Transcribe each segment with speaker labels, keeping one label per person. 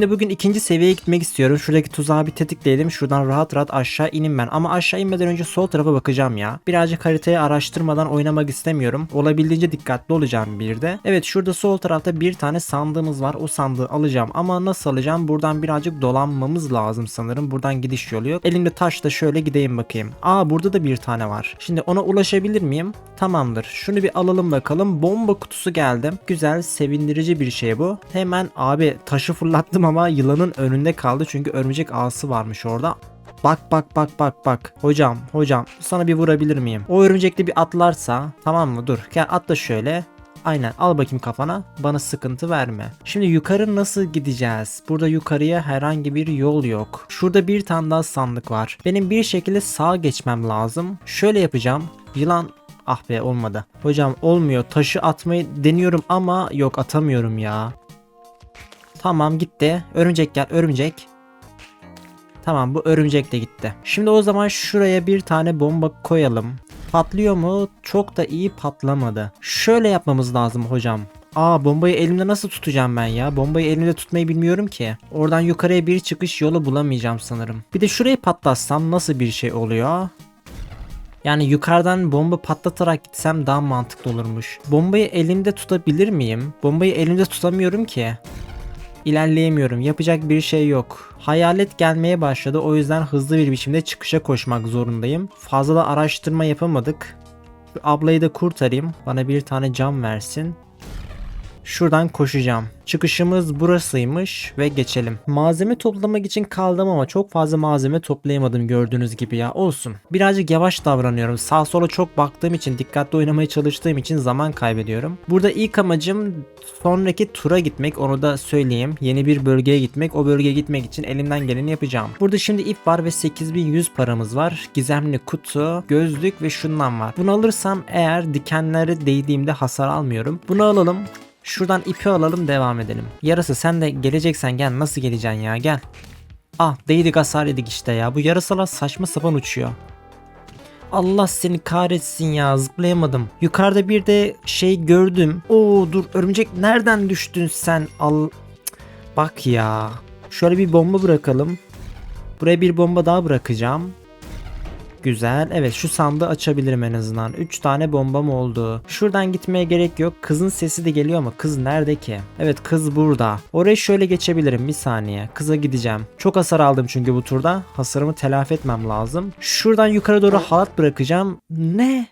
Speaker 1: Şimdi bugün ikinci seviyeye gitmek istiyorum. Şuradaki tuzağı bir tetikleyelim. Şuradan rahat rahat aşağı inin ben. Ama aşağı inmeden önce sol tarafa bakacağım ya. Birazcık haritayı araştırmadan oynamak istemiyorum. Olabildiğince dikkatli olacağım bir de. Evet şurada sol tarafta bir tane sandığımız var. O sandığı alacağım. Ama nasıl alacağım? Buradan birazcık dolanmamız lazım sanırım. Buradan gidiş yolu yok. Elimde taşla şöyle gideyim bakayım. Aa burada da bir tane var. Şimdi ona ulaşabilir miyim? Tamamdır. Şunu bir alalım bakalım. Bomba kutusu geldi. Güzel, sevindirici bir şey bu. Hemen abi taşı fırlattım ama yılanın önünde kaldı çünkü örümcek ağası varmış orada. Bak bak bak bak bak. Hocam hocam sana bir vurabilir miyim? O örümcekli bir atlarsa tamam mı dur. Gel atla şöyle. Aynen al bakayım kafana bana sıkıntı verme. Şimdi yukarı nasıl gideceğiz? Burada yukarıya herhangi bir yol yok. Şurada bir tane daha sandık var. Benim bir şekilde sağa geçmem lazım. Şöyle yapacağım. Yılan Ah be olmadı. Hocam olmuyor. Taşı atmayı deniyorum ama yok atamıyorum ya. Tamam gitti. Örümcek gel örümcek. Tamam bu örümcek de gitti. Şimdi o zaman şuraya bir tane bomba koyalım. Patlıyor mu? Çok da iyi patlamadı. Şöyle yapmamız lazım hocam. Aa bombayı elimde nasıl tutacağım ben ya? Bombayı elimde tutmayı bilmiyorum ki. Oradan yukarıya bir çıkış yolu bulamayacağım sanırım. Bir de şurayı patlatsam nasıl bir şey oluyor? Yani yukarıdan bomba patlatarak gitsem daha mantıklı olurmuş. Bombayı elimde tutabilir miyim? Bombayı elimde tutamıyorum ki. İlerleyemiyorum. Yapacak bir şey yok. Hayalet gelmeye başladı. O yüzden hızlı bir biçimde çıkışa koşmak zorundayım. Fazla da araştırma yapamadık. Şu ablayı da kurtarayım. Bana bir tane cam versin. Şuradan koşacağım. Çıkışımız burasıymış ve geçelim. Malzeme toplamak için kaldım ama çok fazla malzeme toplayamadım gördüğünüz gibi ya. Olsun. Birazcık yavaş davranıyorum. Sağ sola çok baktığım için, dikkatli oynamaya çalıştığım için zaman kaybediyorum. Burada ilk amacım sonraki tura gitmek. Onu da söyleyeyim. Yeni bir bölgeye gitmek. O bölgeye gitmek için elimden geleni yapacağım. Burada şimdi ip var ve 8100 paramız var. Gizemli kutu, gözlük ve şundan var. Bunu alırsam eğer dikenlere değdiğimde hasar almıyorum. Bunu alalım. Şuradan ipi alalım devam edelim. Yarısı sen de geleceksen gel nasıl geleceksin ya gel. Ah değdik hasar yedik işte ya bu yarısalar saçma sapan uçuyor. Allah seni kahretsin ya zıplayamadım. Yukarıda bir de şey gördüm. Oo dur örümcek nereden düştün sen? Al Bak ya. Şöyle bir bomba bırakalım. Buraya bir bomba daha bırakacağım. Güzel. Evet şu sandığı açabilirim en azından. 3 tane bombam oldu. Şuradan gitmeye gerek yok. Kızın sesi de geliyor ama kız nerede ki? Evet kız burada. Oraya şöyle geçebilirim bir saniye. Kıza gideceğim. Çok hasar aldım çünkü bu turda. Hasarımı telafi etmem lazım. Şuradan yukarı doğru halat bırakacağım. Ne?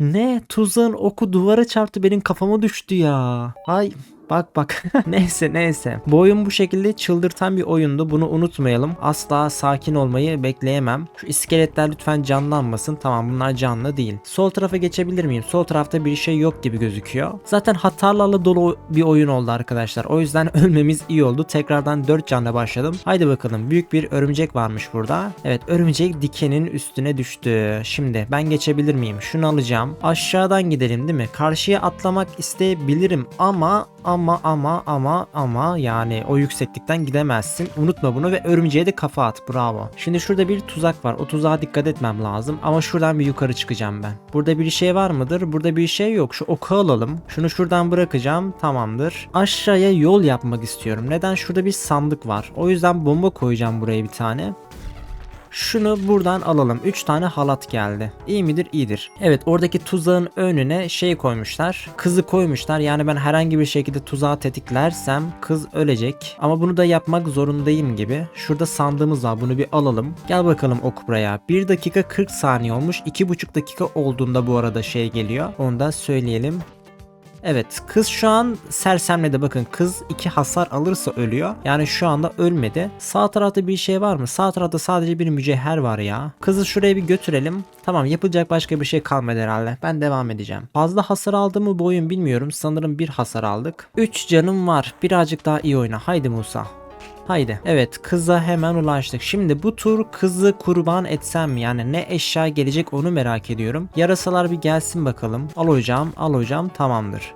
Speaker 1: Ne? Tuzağın oku duvara çarptı benim kafama düştü ya. Ay Bak bak. neyse neyse. Bu oyun bu şekilde çıldırtan bir oyundu. Bunu unutmayalım. Asla sakin olmayı bekleyemem. Şu iskeletler lütfen canlanmasın. Tamam bunlar canlı değil. Sol tarafa geçebilir miyim? Sol tarafta bir şey yok gibi gözüküyor. Zaten hatalarla dolu bir oyun oldu arkadaşlar. O yüzden ölmemiz iyi oldu. Tekrardan 4 canla başladım. Haydi bakalım. Büyük bir örümcek varmış burada. Evet örümcek dikenin üstüne düştü. Şimdi ben geçebilir miyim? Şunu alacağım. Aşağıdan gidelim değil mi? Karşıya atlamak isteyebilirim ama ama ama ama ama yani o yükseklikten gidemezsin. Unutma bunu ve örümceğe de kafa at. Bravo. Şimdi şurada bir tuzak var. O tuzağa dikkat etmem lazım. Ama şuradan bir yukarı çıkacağım ben. Burada bir şey var mıdır? Burada bir şey yok. Şu oku alalım. Şunu şuradan bırakacağım. Tamamdır. Aşağıya yol yapmak istiyorum. Neden? Şurada bir sandık var. O yüzden bomba koyacağım buraya bir tane. Şunu buradan alalım. 3 tane halat geldi. İyi midir? İyidir. Evet oradaki tuzağın önüne şey koymuşlar. Kızı koymuşlar. Yani ben herhangi bir şekilde tuzağı tetiklersem kız ölecek. Ama bunu da yapmak zorundayım gibi. Şurada sandığımız var. Bunu bir alalım. Gel bakalım ok buraya. 1 dakika 40 saniye olmuş. 2,5 dakika olduğunda bu arada şey geliyor. Onu da söyleyelim. Evet kız şu an sersemledi bakın kız iki hasar alırsa ölüyor. Yani şu anda ölmedi. Sağ tarafta bir şey var mı? Sağ tarafta sadece bir mücevher var ya. Kızı şuraya bir götürelim. Tamam yapılacak başka bir şey kalmadı herhalde. Ben devam edeceğim. Fazla hasar aldı mı bu oyun bilmiyorum. Sanırım bir hasar aldık. 3 canım var. Birazcık daha iyi oyna. Haydi Musa. Haydi. Evet kıza hemen ulaştık. Şimdi bu tur kızı kurban etsem? Yani ne eşya gelecek onu merak ediyorum. Yarasalar bir gelsin bakalım. Al hocam al hocam tamamdır.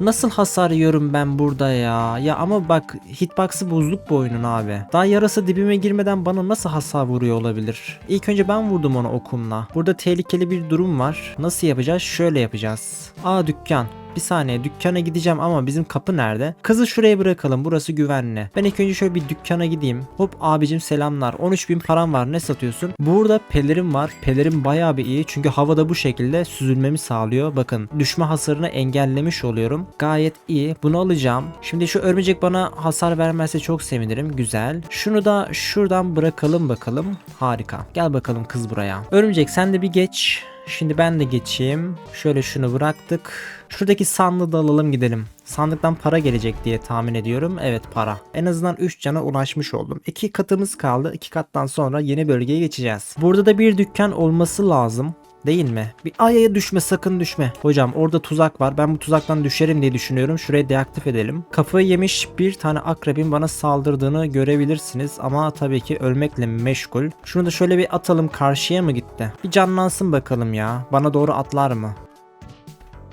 Speaker 1: Nasıl hasar yiyorum ben burada ya? Ya ama bak hitbox'ı bozduk bu oyunun abi. Daha yarası dibime girmeden bana nasıl hasar vuruyor olabilir? İlk önce ben vurdum ona okumla. Burada tehlikeli bir durum var. Nasıl yapacağız? Şöyle yapacağız. Aa dükkan. Bir saniye dükkana gideceğim ama bizim kapı nerede? Kızı şuraya bırakalım burası güvenli. Ben ilk önce şöyle bir dükkana gideyim. Hop abicim selamlar. 13 bin param var ne satıyorsun? Burada pelerin var. Pelerin bayağı bir iyi çünkü havada bu şekilde süzülmemi sağlıyor. Bakın düşme hasarını engellemiş oluyorum. Gayet iyi. Bunu alacağım. Şimdi şu örümcek bana hasar vermezse çok sevinirim. Güzel. Şunu da şuradan bırakalım bakalım. Harika. Gel bakalım kız buraya. Örümcek sen de bir geç. Şimdi ben de geçeyim. Şöyle şunu bıraktık. Şuradaki sandığı da alalım gidelim. Sandıktan para gelecek diye tahmin ediyorum. Evet para. En azından 3 cana ulaşmış oldum. 2 katımız kaldı. 2 kattan sonra yeni bölgeye geçeceğiz. Burada da bir dükkan olması lazım. Değil mi? Bir ayaya düşme sakın düşme. Hocam orada tuzak var. Ben bu tuzaktan düşerim diye düşünüyorum. Şurayı deaktif edelim. Kafayı yemiş bir tane akrebin bana saldırdığını görebilirsiniz. Ama tabii ki ölmekle meşgul. Şunu da şöyle bir atalım. Karşıya mı gitti? Bir canlansın bakalım ya. Bana doğru atlar mı?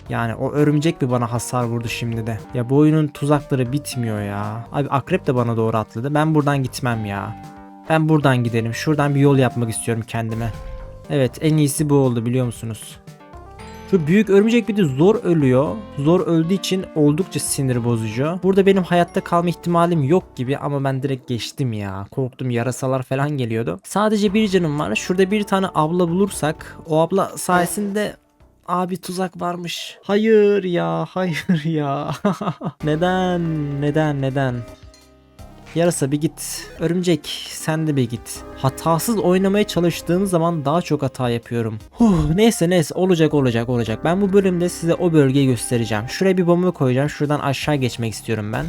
Speaker 1: Yani o örümcek mi bana hasar vurdu şimdi de? Ya bu oyunun tuzakları bitmiyor ya. Abi akrep de bana doğru atladı. Ben buradan gitmem ya. Ben buradan gidelim. Şuradan bir yol yapmak istiyorum kendime. Evet en iyisi bu oldu biliyor musunuz? Şu büyük örümcek bir de zor ölüyor. Zor öldüğü için oldukça sinir bozucu. Burada benim hayatta kalma ihtimalim yok gibi ama ben direkt geçtim ya. Korktum yarasalar falan geliyordu. Sadece bir canım var. Şurada bir tane abla bulursak o abla sayesinde Abi tuzak varmış. Hayır ya, hayır ya. neden, neden, neden? Yarasa bir git. Örümcek sen de bir git. Hatasız oynamaya çalıştığım zaman daha çok hata yapıyorum. Huh, neyse neyse olacak olacak olacak. Ben bu bölümde size o bölgeyi göstereceğim. Şuraya bir bomba koyacağım. Şuradan aşağı geçmek istiyorum ben.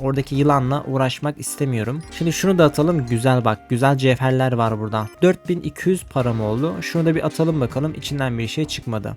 Speaker 1: Oradaki yılanla uğraşmak istemiyorum. Şimdi şunu da atalım. Güzel bak. Güzel cevherler var burada. 4200 param oldu. Şunu da bir atalım bakalım. İçinden bir şey çıkmadı.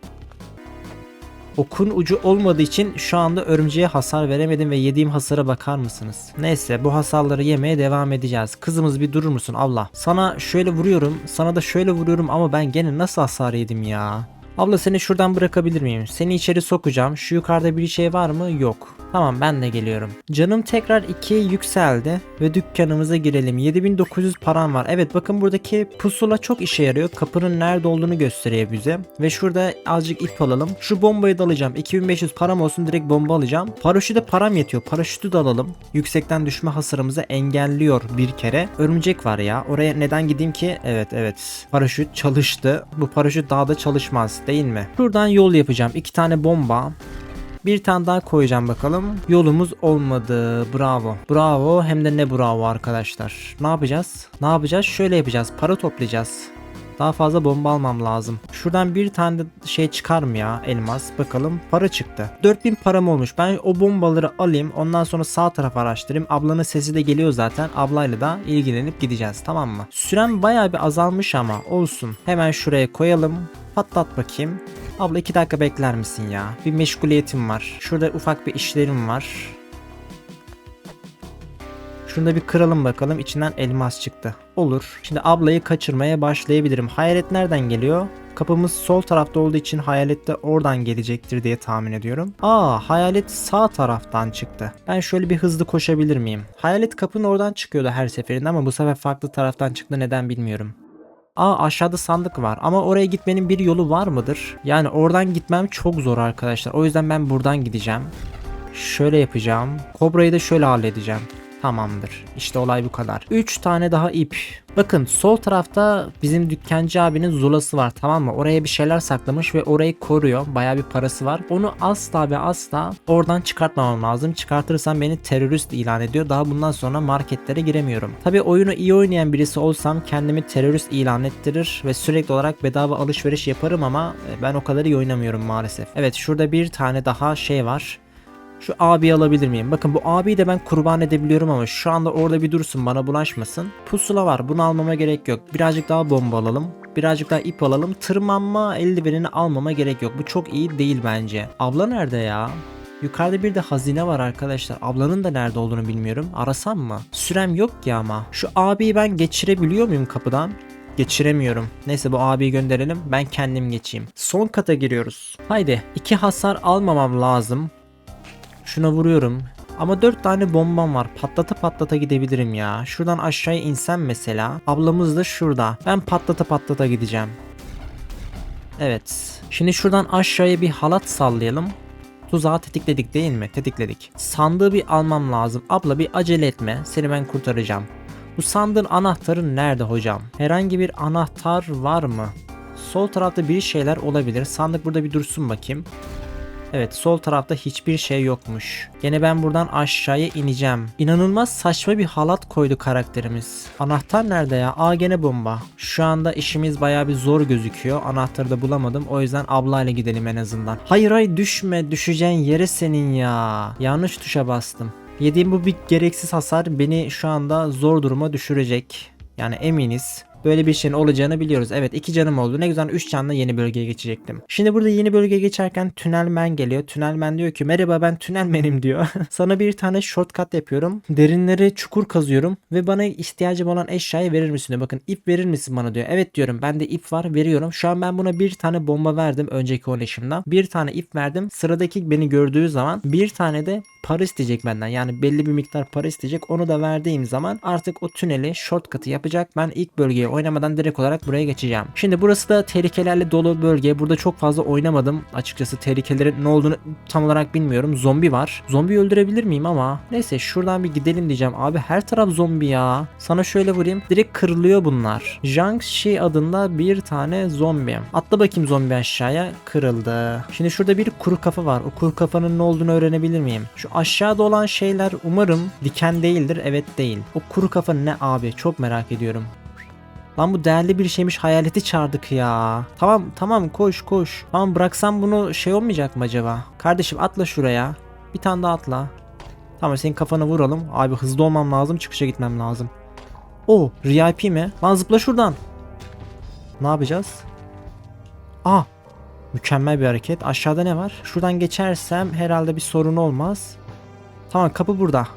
Speaker 1: Okun ucu olmadığı için şu anda örümceğe hasar veremedim ve yediğim hasara bakar mısınız? Neyse bu hasarları yemeye devam edeceğiz. Kızımız bir durur musun Allah? Sana şöyle vuruyorum, sana da şöyle vuruyorum ama ben gene nasıl hasar yedim ya? Abla seni şuradan bırakabilir miyim? Seni içeri sokacağım. Şu yukarıda bir şey var mı? Yok. Tamam ben de geliyorum. Canım tekrar 2'ye yükseldi ve dükkanımıza girelim. 7900 param var. Evet bakın buradaki pusula çok işe yarıyor. Kapının nerede olduğunu gösteriyor bize. Ve şurada azıcık ip alalım. Şu bombayı da alacağım. 2500 param olsun direkt bomba alacağım. Paraşüde param yetiyor. Paraşütü de alalım. Yüksekten düşme hasarımızı engelliyor bir kere. Örümcek var ya. Oraya neden gideyim ki? Evet evet. Paraşüt çalıştı. Bu paraşüt daha da çalışmaz değil mi? Şuradan yol yapacağım. İki tane bomba. Bir tane daha koyacağım bakalım. Yolumuz olmadı. Bravo. Bravo. Hem de ne bravo arkadaşlar. Ne yapacağız? Ne yapacağız? Şöyle yapacağız. Para toplayacağız. Daha fazla bomba almam lazım. Şuradan bir tane de şey çıkar mı ya elmas? Bakalım. Para çıktı. 4000 param olmuş. Ben o bombaları alayım. Ondan sonra sağ tarafa araştırayım. Ablanın sesi de geliyor zaten. Ablayla da ilgilenip gideceğiz. Tamam mı? Sürem bayağı bir azalmış ama olsun. Hemen şuraya koyalım. Patlat bakayım. Abla iki dakika bekler misin ya? Bir meşguliyetim var. Şurada ufak bir işlerim var. Şunu da bir kıralım bakalım. İçinden elmas çıktı. Olur. Şimdi ablayı kaçırmaya başlayabilirim. Hayalet nereden geliyor? Kapımız sol tarafta olduğu için hayalet de oradan gelecektir diye tahmin ediyorum. Aa hayalet sağ taraftan çıktı. Ben şöyle bir hızlı koşabilir miyim? Hayalet kapının oradan çıkıyordu her seferinde ama bu sefer farklı taraftan çıktı neden bilmiyorum. Aa aşağıda sandık var ama oraya gitmenin bir yolu var mıdır? Yani oradan gitmem çok zor arkadaşlar. O yüzden ben buradan gideceğim. Şöyle yapacağım. Kobra'yı da şöyle halledeceğim. Tamamdır. İşte olay bu kadar. 3 tane daha ip. Bakın sol tarafta bizim dükkancı abinin zulası var tamam mı? Oraya bir şeyler saklamış ve orayı koruyor. Baya bir parası var. Onu asla ve asla oradan çıkartmamam lazım. Çıkartırsam beni terörist ilan ediyor. Daha bundan sonra marketlere giremiyorum. Tabi oyunu iyi oynayan birisi olsam kendimi terörist ilan ettirir ve sürekli olarak bedava alışveriş yaparım ama ben o kadar iyi oynamıyorum maalesef. Evet şurada bir tane daha şey var. Şu abi alabilir miyim? Bakın bu abiyi de ben kurban edebiliyorum ama şu anda orada bir dursun bana bulaşmasın. Pusula var bunu almama gerek yok. Birazcık daha bomba alalım. Birazcık daha ip alalım. Tırmanma eldivenini almama gerek yok. Bu çok iyi değil bence. Abla nerede ya? Yukarıda bir de hazine var arkadaşlar. Ablanın da nerede olduğunu bilmiyorum. Arasam mı? Sürem yok ki ama. Şu abiyi ben geçirebiliyor muyum kapıdan? Geçiremiyorum. Neyse bu abiyi gönderelim. Ben kendim geçeyim. Son kata giriyoruz. Haydi. iki hasar almamam lazım. Şuna vuruyorum. Ama 4 tane bombam var. Patlata patlata gidebilirim ya. Şuradan aşağıya insem mesela. Ablamız da şurada. Ben patlata patlata gideceğim. Evet. Şimdi şuradan aşağıya bir halat sallayalım. Tuzağı tetikledik değil mi? Tetikledik. Sandığı bir almam lazım. Abla bir acele etme. Seni ben kurtaracağım. Bu sandığın anahtarı nerede hocam? Herhangi bir anahtar var mı? Sol tarafta bir şeyler olabilir. Sandık burada bir dursun bakayım. Evet sol tarafta hiçbir şey yokmuş. Gene ben buradan aşağıya ineceğim. İnanılmaz saçma bir halat koydu karakterimiz. Anahtar nerede ya? Aa gene bomba. Şu anda işimiz baya bir zor gözüküyor. Anahtarı da bulamadım. O yüzden ablayla gidelim en azından. Hayır hayır düşme. Düşeceğin yere senin ya. Yanlış tuşa bastım. Yediğim bu bir gereksiz hasar beni şu anda zor duruma düşürecek. Yani eminiz. Böyle bir şeyin olacağını biliyoruz. Evet iki canım oldu. Ne güzel 3 canla yeni bölgeye geçecektim. Şimdi burada yeni bölgeye geçerken Tünelmen geliyor. Tünelmen diyor ki merhaba ben Tünelmen'im diyor. Sana bir tane shortcut yapıyorum. Derinlere çukur kazıyorum ve bana ihtiyacım olan eşyayı verir misin diyor. Bakın ip verir misin bana diyor. Evet diyorum bende ip var veriyorum. Şu an ben buna bir tane bomba verdim önceki oynayışımda. Bir tane ip verdim. Sıradaki beni gördüğü zaman bir tane de para isteyecek benden. Yani belli bir miktar para isteyecek. Onu da verdiğim zaman artık o tüneli shortcut'ı yapacak. Ben ilk bölgeye oynamadan direkt olarak buraya geçeceğim. Şimdi burası da tehlikelerle dolu bölge. Burada çok fazla oynamadım. Açıkçası tehlikelerin ne olduğunu tam olarak bilmiyorum. Zombi var. Zombi öldürebilir miyim ama neyse şuradan bir gidelim diyeceğim. Abi her taraf zombi ya. Sana şöyle vurayım. Direkt kırılıyor bunlar. Jiangxi adında bir tane zombi. Atla bakayım zombi aşağıya. Kırıldı. Şimdi şurada bir kuru kafa var. O kuru kafanın ne olduğunu öğrenebilir miyim? Şu aşağıda olan şeyler umarım diken değildir. Evet değil. O kuru kafa ne abi? Çok merak ediyorum. Lan bu değerli bir şeymiş hayaleti çağırdık ya. Tamam tamam koş koş. Tamam bıraksam bunu şey olmayacak mı acaba? Kardeşim atla şuraya. Bir tane daha atla. Tamam senin kafana vuralım. Abi hızlı olmam lazım çıkışa gitmem lazım. O RIP mi? Lan zıpla şuradan. Ne yapacağız? Aa mükemmel bir hareket. Aşağıda ne var? Şuradan geçersem herhalde bir sorun olmaz. Tamam kapı burada.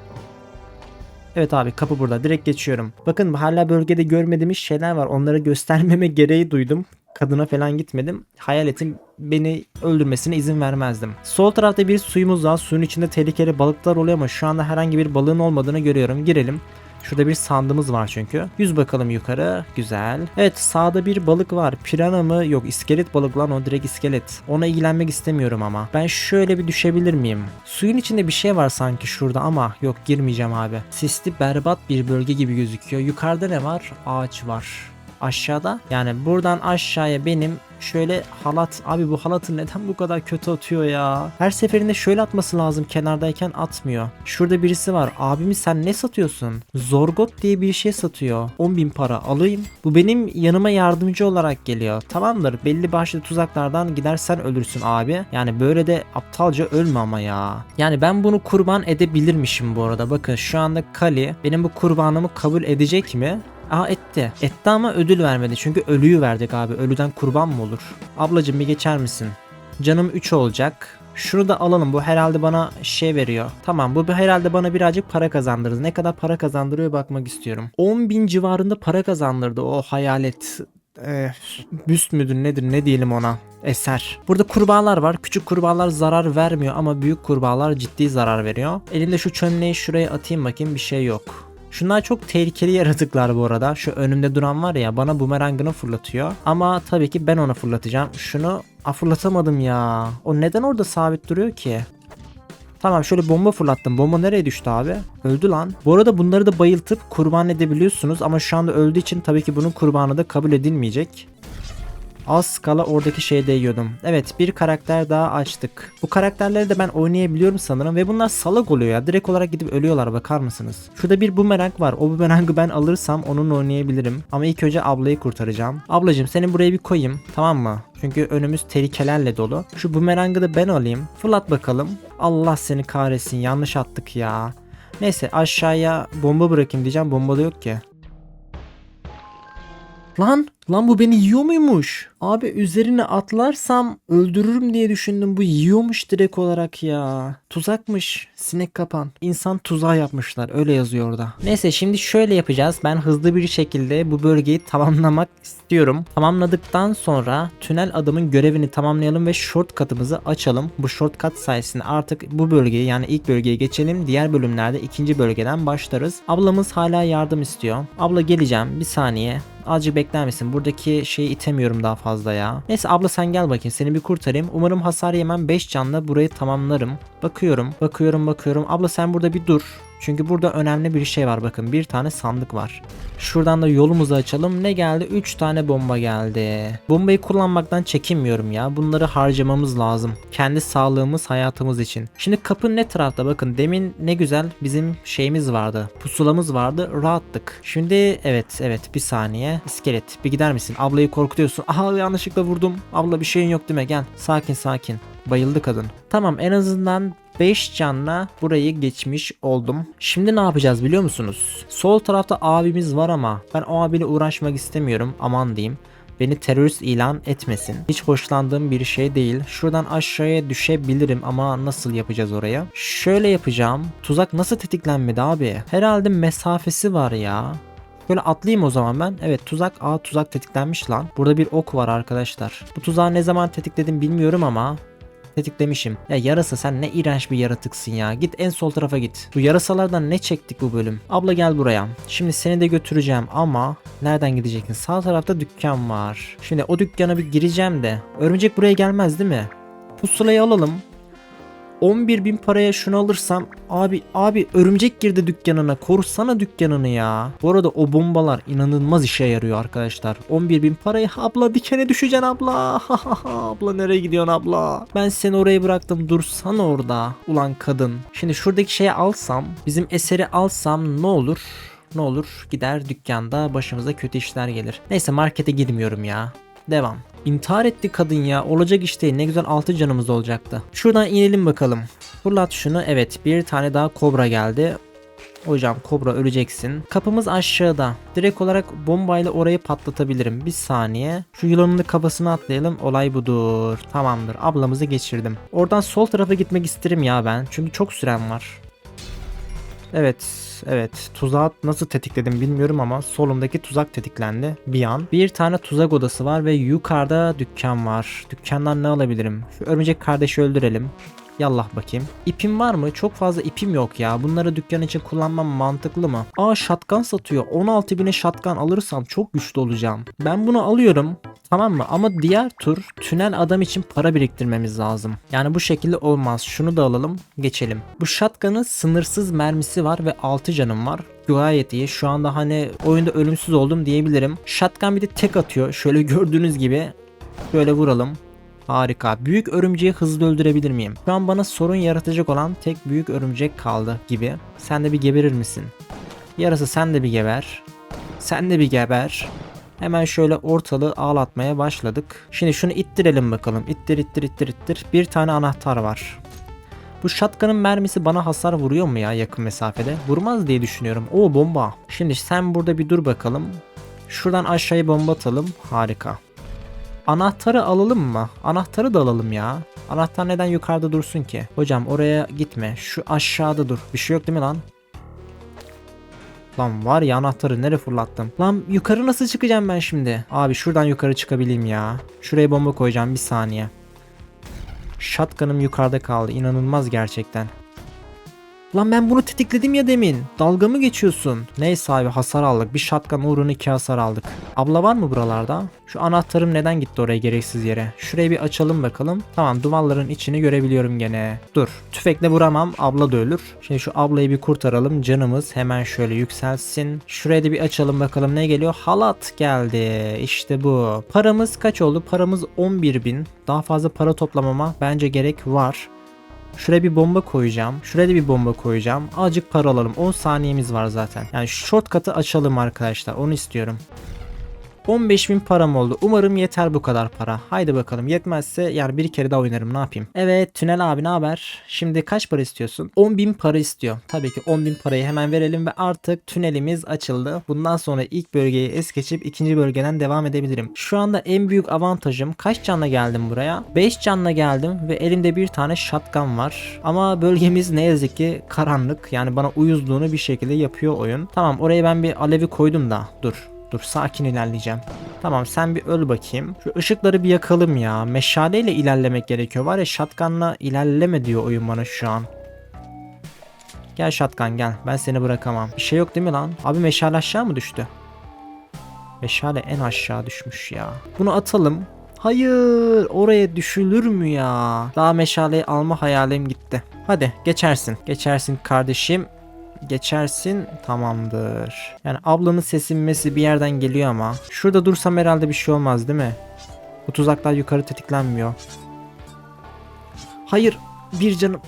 Speaker 1: Evet abi kapı burada. Direkt geçiyorum. Bakın hala bölgede görmediğimiz şeyler var. Onları göstermeme gereği duydum. Kadına falan gitmedim. Hayaletin beni öldürmesine izin vermezdim. Sol tarafta bir suyumuz var. Suyun içinde tehlikeli balıklar oluyor ama şu anda herhangi bir balığın olmadığını görüyorum. Girelim. Şurada bir sandığımız var çünkü. Yüz bakalım yukarı. Güzel. Evet sağda bir balık var. Pirana mı? Yok iskelet balık lan o direkt iskelet. Ona ilgilenmek istemiyorum ama. Ben şöyle bir düşebilir miyim? Suyun içinde bir şey var sanki şurada ama yok girmeyeceğim abi. Sisli berbat bir bölge gibi gözüküyor. Yukarıda ne var? Ağaç var aşağıda. Yani buradan aşağıya benim şöyle halat abi bu halatı neden bu kadar kötü atıyor ya? Her seferinde şöyle atması lazım kenardayken atmıyor. Şurada birisi var. Abimi sen ne satıyorsun? Zorgot diye bir şey satıyor. 10.000 para alayım. Bu benim yanıma yardımcı olarak geliyor. Tamamdır belli başlı tuzaklardan gidersen ölürsün abi. Yani böyle de aptalca ölme ama ya. Yani ben bunu kurban edebilirmişim bu arada. Bakın şu anda Kali benim bu kurbanımı kabul edecek mi? Aa etti. Etti ama ödül vermedi. Çünkü ölüyü verdik abi. Ölüden kurban mı olur? Ablacım bir geçer misin? Canım 3 olacak. Şunu da alalım. Bu herhalde bana şey veriyor. Tamam bu herhalde bana birazcık para kazandırır. Ne kadar para kazandırıyor bakmak istiyorum. 10 bin civarında para kazandırdı o hayalet e, büst müdür nedir ne diyelim ona eser. Burada kurbağalar var. Küçük kurbağalar zarar vermiyor ama büyük kurbağalar ciddi zarar veriyor. Elimde şu çönleyi şuraya atayım bakayım bir şey yok. Şunlar çok tehlikeli yaratıklar bu arada. Şu önümde duran var ya bana bumerangını fırlatıyor. Ama tabii ki ben onu fırlatacağım. Şunu a fırlatamadım ya. O neden orada sabit duruyor ki? Tamam şöyle bomba fırlattım. Bomba nereye düştü abi? Öldü lan. Bu arada bunları da bayıltıp kurban edebiliyorsunuz ama şu anda öldüğü için tabii ki bunun kurbanı da kabul edilmeyecek. Az kala oradaki şeye değiyordum. Evet bir karakter daha açtık. Bu karakterleri de ben oynayabiliyorum sanırım ve bunlar salak oluyor ya. Direkt olarak gidip ölüyorlar bakar mısınız? Şurada bir bumerang var. O bumerangı ben alırsam onunla oynayabilirim. Ama ilk önce ablayı kurtaracağım. Ablacım seni buraya bir koyayım tamam mı? Çünkü önümüz tehlikelerle dolu. Şu bumerangı da ben alayım. Fırlat bakalım. Allah seni kahretsin yanlış attık ya. Neyse aşağıya bomba bırakayım diyeceğim. Bomba da yok ki. Lan lan bu beni yiyor muymuş? Abi üzerine atlarsam öldürürüm diye düşündüm. Bu yiyormuş direkt olarak ya. Tuzakmış. Sinek kapan. İnsan tuzağı yapmışlar. Öyle yazıyor orada. Neyse şimdi şöyle yapacağız. Ben hızlı bir şekilde bu bölgeyi tamamlamak istiyorum. Tamamladıktan sonra tünel adamın görevini tamamlayalım ve shortcut'ımızı açalım. Bu shortcut sayesinde artık bu bölgeyi yani ilk bölgeye geçelim. Diğer bölümlerde ikinci bölgeden başlarız. Ablamız hala yardım istiyor. Abla geleceğim bir saniye. Azıcık bekler misin? Buradaki şeyi itemiyorum daha fazla ya. Neyse abla sen gel bakayım seni bir kurtarayım. Umarım hasar yemem 5 canla burayı tamamlarım. Bakıyorum bakıyorum bakıyorum. Abla sen burada bir dur. Çünkü burada önemli bir şey var bakın bir tane sandık var. Şuradan da yolumuzu açalım. Ne geldi? 3 tane bomba geldi. Bombayı kullanmaktan çekinmiyorum ya. Bunları harcamamız lazım. Kendi sağlığımız, hayatımız için. Şimdi kapı ne tarafta? Bakın demin ne güzel bizim şeyimiz vardı. Pusulamız vardı. Rahattık. Şimdi evet evet bir saniye. İskelet bir gider misin? Ablayı korkutuyorsun. Aha yanlışlıkla vurdum. Abla bir şeyin yok değil mi? Gel. Sakin sakin. Bayıldı kadın. Tamam en azından 5 canla burayı geçmiş oldum. Şimdi ne yapacağız biliyor musunuz? Sol tarafta abimiz var ama ben o abiyle uğraşmak istemiyorum. Aman diyeyim. Beni terörist ilan etmesin. Hiç hoşlandığım bir şey değil. Şuradan aşağıya düşebilirim ama nasıl yapacağız oraya? Şöyle yapacağım. Tuzak nasıl tetiklenmedi abi? Herhalde mesafesi var ya. Böyle atlayayım o zaman ben. Evet tuzak. Aa tuzak tetiklenmiş lan. Burada bir ok var arkadaşlar. Bu tuzağı ne zaman tetikledim bilmiyorum ama tetiklemişim. Ya yarasa sen ne iğrenç bir yaratıksın ya. Git en sol tarafa git. Bu yarasalardan ne çektik bu bölüm? Abla gel buraya. Şimdi seni de götüreceğim ama nereden gideceksin? Sağ tarafta dükkan var. Şimdi o dükkana bir gireceğim de. Örümcek buraya gelmez değil mi? Pusulayı alalım. 11 bin paraya şunu alırsam abi abi örümcek girdi dükkanına korusana dükkanını ya. Bu arada o bombalar inanılmaz işe yarıyor arkadaşlar. 11 bin parayı abla dikene düşeceksin abla. abla nereye gidiyorsun abla? Ben seni oraya bıraktım dursana orada. Ulan kadın. Şimdi şuradaki şeyi alsam bizim eseri alsam ne olur? Ne olur gider dükkanda başımıza kötü işler gelir. Neyse markete girmiyorum ya. Devam. İntihar etti kadın ya. Olacak iş değil. Ne güzel 6 canımız olacaktı. Şuradan inelim bakalım. Fırlat şunu. Evet bir tane daha kobra geldi. Hocam kobra öleceksin. Kapımız aşağıda. Direkt olarak bombayla orayı patlatabilirim. Bir saniye. Şu yılanın da kafasına atlayalım. Olay budur. Tamamdır. Ablamızı geçirdim. Oradan sol tarafa gitmek isterim ya ben. Çünkü çok sürem var. Evet, evet. Tuzağı nasıl tetikledim bilmiyorum ama solumdaki tuzak tetiklendi bir an. Bir tane tuzak odası var ve yukarıda dükkan var. Dükkandan ne alabilirim? Şu örümcek kardeşi öldürelim. Yallah bakayım. İpim var mı? Çok fazla ipim yok ya. Bunları dükkan için kullanmam mantıklı mı? Aa shotgun satıyor. 16 bine shotgun alırsam çok güçlü olacağım. Ben bunu alıyorum. Tamam mı? Ama diğer tur tünel adam için para biriktirmemiz lazım. Yani bu şekilde olmaz. Şunu da alalım. Geçelim. Bu shotgun'ın sınırsız mermisi var ve 6 canım var gayet iyi. Şu anda hani oyunda ölümsüz oldum diyebilirim. Shotgun bir de tek atıyor. Şöyle gördüğünüz gibi şöyle vuralım. Harika. Büyük örümceği hızlı öldürebilir miyim? Şu an bana sorun yaratacak olan tek büyük örümcek kaldı gibi. Sen de bir geberir misin? Yarısı sen de bir geber. Sen de bir geber. Hemen şöyle ortalığı ağlatmaya başladık. Şimdi şunu ittirelim bakalım. İttir ittir ittir ittir. Bir tane anahtar var. Bu shotgun'ın mermisi bana hasar vuruyor mu ya yakın mesafede? Vurmaz diye düşünüyorum. O bomba. Şimdi sen burada bir dur bakalım. Şuradan aşağıya bomba atalım. Harika. Anahtarı alalım mı? Anahtarı da alalım ya. Anahtar neden yukarıda dursun ki? Hocam oraya gitme. Şu aşağıda dur. Bir şey yok değil mi lan? Lan var ya anahtarı nereye fırlattım? Lan yukarı nasıl çıkacağım ben şimdi? Abi şuradan yukarı çıkabileyim ya. Şuraya bomba koyacağım bir saniye. Shotgun'ım yukarıda kaldı. İnanılmaz gerçekten. Lan ben bunu tetikledim ya demin. Dalga mı geçiyorsun? Neyse abi hasar aldık. Bir shotgun uğruna iki hasar aldık. Abla var mı buralarda? Şu anahtarım neden gitti oraya gereksiz yere? Şurayı bir açalım bakalım. Tamam duvarların içini görebiliyorum gene. Dur. Tüfekle vuramam. Abla da ölür. Şimdi şu ablayı bir kurtaralım. Canımız hemen şöyle yükselsin. Şurayı da bir açalım bakalım ne geliyor? Halat geldi. İşte bu. Paramız kaç oldu? Paramız 11.000. Daha fazla para toplamama bence gerek var. Şuraya bir bomba koyacağım. Şuraya da bir bomba koyacağım. Azıcık para alalım. 10 saniyemiz var zaten. Yani shortcut'ı açalım arkadaşlar. Onu istiyorum. 15.000 param oldu. Umarım yeter bu kadar para. Haydi bakalım. Yetmezse yani bir kere daha oynarım ne yapayım. Evet Tünel abi ne haber? Şimdi kaç para istiyorsun? 10.000 para istiyor. Tabii ki 10.000 parayı hemen verelim ve artık tünelimiz açıldı. Bundan sonra ilk bölgeyi es geçip ikinci bölgeden devam edebilirim. Şu anda en büyük avantajım kaç canla geldim buraya? 5 canla geldim ve elimde bir tane shotgun var. Ama bölgemiz ne yazık ki karanlık. Yani bana uyuzluğunu bir şekilde yapıyor oyun. Tamam oraya ben bir alevi koydum da dur. Dur sakin ilerleyeceğim. Tamam sen bir öl bakayım. Şu ışıkları bir yakalım ya. Meşaleyle ilerlemek gerekiyor. Var ya shotgunla ilerleme diyor oyun bana şu an. Gel shotgun gel. Ben seni bırakamam. Bir şey yok değil mi lan? Abi meşale aşağı mı düştü? Meşale en aşağı düşmüş ya. Bunu atalım. Hayır oraya düşülür mü ya? Daha meşaleyi alma hayalim gitti. Hadi geçersin. Geçersin kardeşim. Geçersin tamamdır. Yani ablanın sesinmesi bir yerden geliyor ama. Şurada dursam herhalde bir şey olmaz değil mi? Bu tuzaklar yukarı tetiklenmiyor. Hayır bir canım.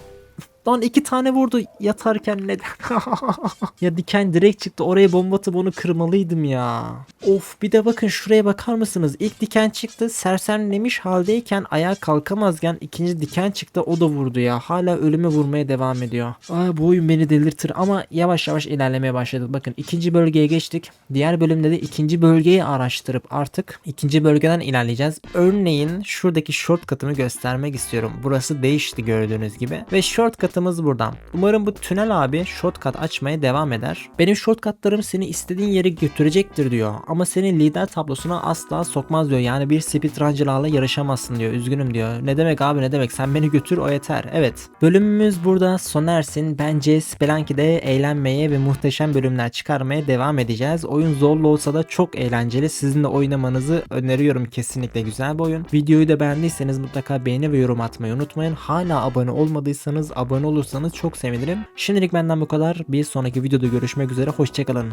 Speaker 1: Lan iki tane vurdu yatarken neden? ya diken direkt çıktı oraya bomba atıp onu kırmalıydım ya. Of bir de bakın şuraya bakar mısınız? İlk diken çıktı sersemlemiş haldeyken ayağa kalkamazken ikinci diken çıktı o da vurdu ya. Hala ölüme vurmaya devam ediyor. Aa, bu oyun beni delirtir ama yavaş yavaş ilerlemeye başladık. Bakın ikinci bölgeye geçtik. Diğer bölümde de ikinci bölgeyi araştırıp artık ikinci bölgeden ilerleyeceğiz. Örneğin şuradaki shortcut'ımı göstermek istiyorum. Burası değişti gördüğünüz gibi. Ve shortcut'ımız buradan. Umarım bu tünel abi shortcut açmaya devam eder. Benim shortcut'larım seni istediğin yere götürecektir diyor. Ama seni lider tablosuna asla sokmaz diyor. Yani bir speedrunner'larla yarışamazsın diyor. Üzgünüm diyor. Ne demek abi ne demek sen beni götür o yeter. Evet. Bölümümüz burada sona ersin. Bence Spelunky'de eğlenmeye ve muhteşem bölümler çıkarmaya devam edeceğiz. Oyun zorlu olsa da çok eğlenceli. Sizin de oynamanızı öneriyorum kesinlikle güzel bir oyun. Videoyu da beğendiyseniz mutlaka beğeni ve yorum atmayı unutmayın. Hala abone olmadıysanız abone olursanız çok sevinirim. Şimdilik benden bu kadar. Bir sonraki videoda görüşmek üzere. Hoşçakalın.